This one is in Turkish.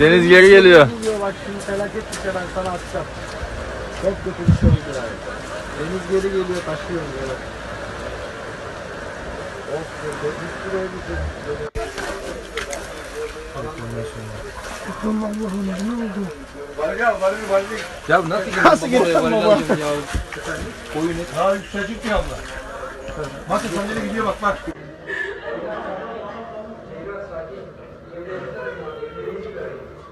Deniz geri geliyor. Bak şimdi felaket bir şey ben sana atacağım. Çok kötü bir şey oldu yani. Deniz geri geliyor taşıyorum böyle. Of be, bir sürü oldu deniz Ya nasıl Nasıl geliyorsun baba? Daha yükselecek bir abla. Bakın sandalye gidiyor bak bak.